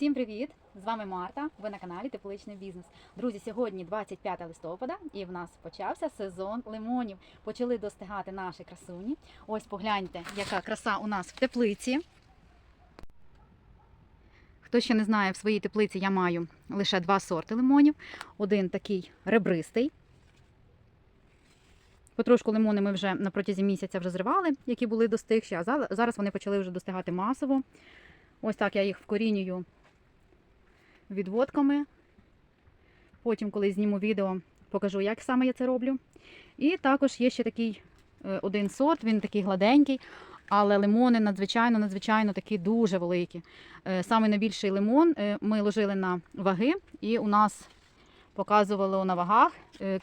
Всім привіт! З вами Марта. Ви на каналі Тепличний бізнес. Друзі, сьогодні 25 листопада, і в нас почався сезон лимонів. Почали достигати наші красуні. Ось погляньте, яка краса у нас в теплиці. Хто ще не знає, в своїй теплиці я маю лише два сорти лимонів. Один такий ребристий. Потрошку лимони ми вже на протязі місяця вже зривали, які були достигші, а зараз вони почали вже достигати масово. Ось так я їх вкорінюю відводками. Потім, коли зніму відео, покажу, як саме я це роблю. І також є ще такий е, один сорт, він такий гладенький, але лимони надзвичайно, надзвичайно такі дуже великі. Е, Саме найбільший лимон е, ми ложили на ваги, і у нас показувало на вагах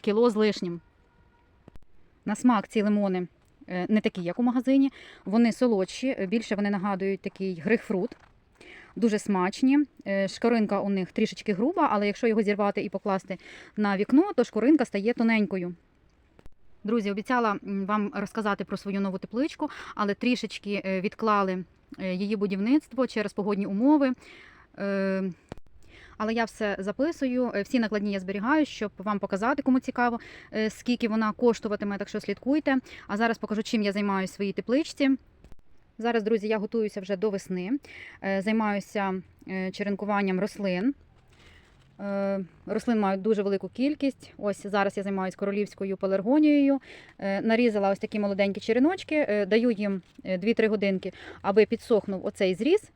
кіло з лишнім. На смак ці лимони не такі, як у магазині. Вони солодші, більше вони нагадують такий грейпфрут. Дуже смачні. Е, Шкоринка у них трішечки груба, але якщо його зірвати і покласти на вікно, то шкоринка стає тоненькою. Друзі, обіцяла вам розказати про свою нову тепличку, але трішечки е, відклали е, її будівництво через погодні умови. Але я все записую, всі накладні я зберігаю, щоб вам показати, кому цікаво, скільки вона коштуватиме, так що слідкуйте. А зараз покажу, чим я займаюся в своїй тепличці. Зараз, друзі, я готуюся вже до весни. Е, Займаюся е, черенкуванням рослин. Е, Рослин мають дуже велику кількість. Ось зараз я займаюся королівською пеларгонією. Е, Нарізала ось такі молоденькі череночки, даю їм е, 2-3 годинки, аби підсохнув оцей зріз.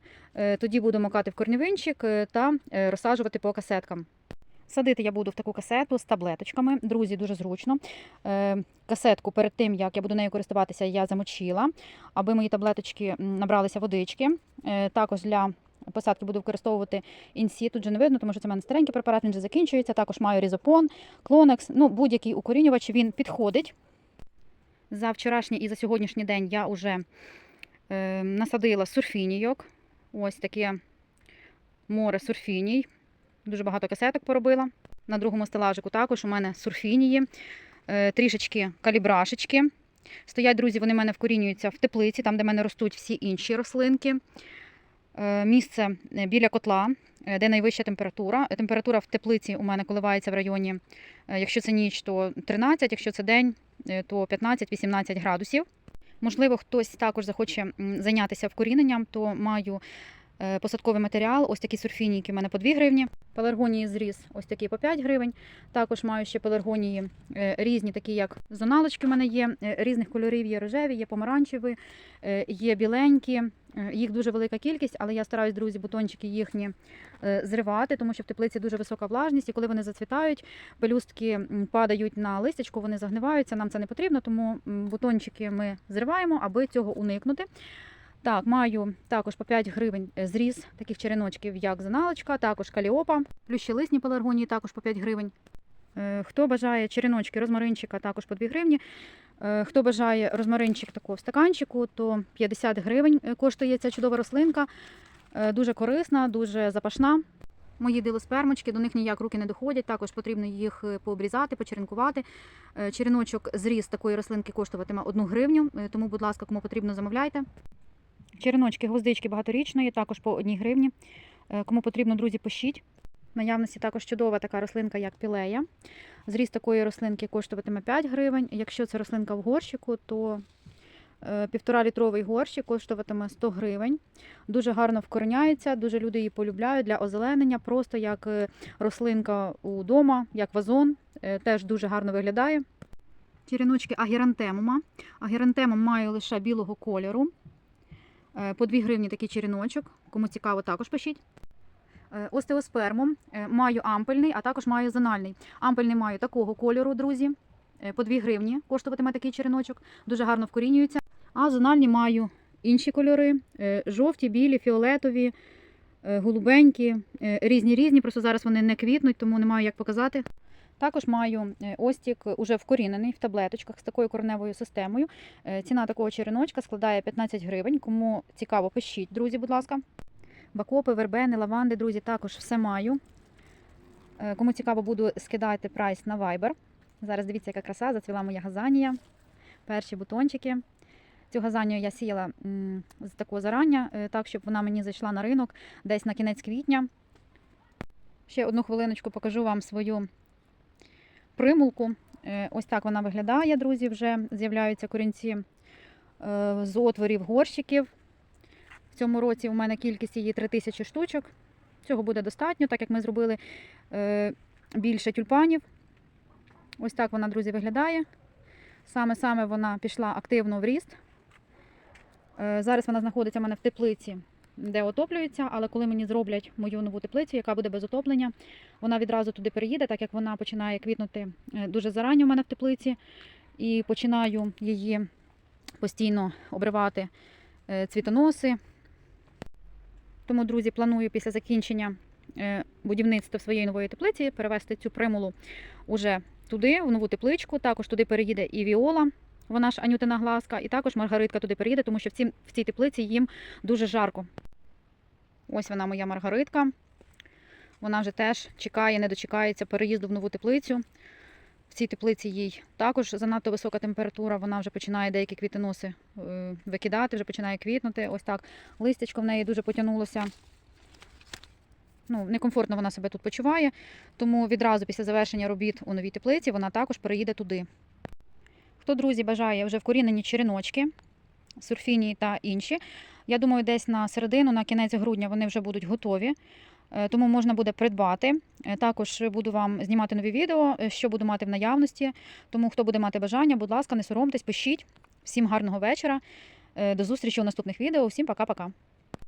Тоді буду макати в корнівинчик е, та розсаджувати по касеткам. Садити я буду в таку касету з таблеточками. Друзі, дуже зручно. Е, Касетку перед тим, як я буду нею користуватися, я замочила, аби мої таблеточки набралися водички. Е, Також для посадки буду використовувати інсі. Тут же не видно, тому що це в мене старенький препарат, він вже закінчується. Також маю різопон, клонекс. Ну, будь-який укорінювач він підходить. За вчорашній і за сьогоднішній день я вже е, насадила сурфінійок. Ось таке море сурфіній. Дуже багато касеток поробила. На другому стелажику також у мене сурфінії, е, трішечки калібрашечки. Стоять, друзі, вони в мене вкорінюються в теплиці, там, де в мене ростуть всі інші рослинки. Е, Місце е, біля котла, де найвища температура. Температура в теплиці у мене коливається в районі, якщо це ніч, то 13, якщо це день, то 15-18 градусів. Можливо, хтось також захоче зайнятися вкоріненням, то маю посадковий матеріал. Ось такі сурфінійки в мене по 2 гривні. Пеларгонії зріз ось такі по 5 гривень. Також маю ще пеларгонії е, різні, такі як зоналочки в мене є, е, різних кольорів є рожеві, є помаранчеві, е, є біленькі. Е, Їх дуже велика кількість, але я стараюсь, друзі, бутончики їхні е, зривати, тому що в теплиці дуже висока влажність, і коли вони зацвітають, пелюстки падають на листячку, вони загниваються. Нам це не потрібно, тому бутончики ми зриваємо, аби цього уникнути. Так, маю також по 5 гривень е, зріз таких череночків, як заналочка, також каліопа, ще пеларгонії також по 5 гривень. Е, Хто бажає череночки розмаринчика, також по 2 гривні. Е, Хто бажає розмаринчик такого в стаканчику, то 50 гривень коштує ця чудова рослинка. Дуже корисна, дуже запашна. Мої дилоспермочки, до них ніяк руки не доходять. Також потрібно їх пообрізати, почеренкувати. Череночок зріз такої рослинки коштуватиме 1 гривню, тому, будь ласка, кому потрібно, замовляйте. Череночки, гвоздички багаторічної, також по 1 гривні. Е, Кому потрібно, друзі, пишіть. В наявності також чудова така рослинка, як пілея. Зріз такої рослинки коштуватиме 5 гривень. Якщо це рослинка в горщику, то е, півтора літровий горщик коштуватиме 100 гривень. Дуже гарно вкореняється, дуже люди її полюбляють для озеленення, просто як е, рослинка удома, як вазон. Теж дуже гарно виглядає. Череночки агірантемума. Агірантемум має лише білого кольору. Е, По 2 гривні такий череночок. Кому цікаво, також пишіть. Е, Остеоспермум е, маю ампельний, а також маю зональний. Ампельний маю такого кольору, друзі. По 2 гривні коштуватиме такий череночок. Дуже гарно вкорінюється. А зональні маю інші кольори: жовті, білі, фіолетові, голубенькі, різні різні. Просто зараз вони не квітнуть, тому не маю як показати. Також маю е, остік уже вкорінений в таблеточках з такою кореневою системою. Е, Ціна такого череночка складає 15 гривень. Кому цікаво, пишіть, друзі, будь ласка. Бакопи, вербени, лаванди, друзі, також все маю. Е, Кому цікаво, буду скидати прайс на Viber. Зараз дивіться, яка краса, зацвіла моя газанія. Перші бутончики. Цю газанію я сіяла з такого зарання, так, щоб вона мені зайшла на ринок десь на кінець квітня. Ще одну хвилиночку покажу вам свою примулку. Е, Ось так вона виглядає, друзі. Вже з'являються корінці е, з отворів горщиків. В цьому році у мене кількість її 3000 штучок. Цього буде достатньо, так як ми зробили е, більше тюльпанів. Ось так вона, друзі, виглядає. Саме-саме вона пішла активно в ріст. Зараз вона знаходиться у мене в теплиці, де отоплюється, але коли мені зроблять мою нову теплицю, яка буде без отоплення, вона відразу туди переїде, так як вона починає квітнути е, дуже зарані у мене в теплиці. І починаю її постійно обривати е, цвітоноси. Тому, друзі, планую після закінчення е, будівництва своєї нової теплиці перевести цю примулу уже туди, в нову тепличку. Також туди переїде і Віола, вона ж Анютина глазка, і також Маргаритка туди переїде, тому що в, цім, в цій теплиці їм дуже жарко. Ось вона моя Маргаритка. Вона вже теж чекає, не дочекається переїзду в нову теплицю. В цій теплиці їй також занадто висока температура, вона вже починає деякі квітоноси е, викидати, вже починає квітнути. Ось так. Листячко в неї дуже потягнулося. Ну, некомфортно вона себе тут почуває, тому відразу після завершення робіт у новій теплиці вона також переїде туди. Хто, друзі, бажає вже вкорінені череночки, сурфіні та інші. Я думаю, десь на середину, на кінець грудня вони вже будуть готові. Е, Тому можна буде придбати. Е, Також буду вам знімати нові відео, е, що буду мати в наявності. Тому хто буде мати бажання, будь ласка, не соромтесь, пишіть. Всім гарного вечора. До зустрічі у наступних відео. Всім пока-пока.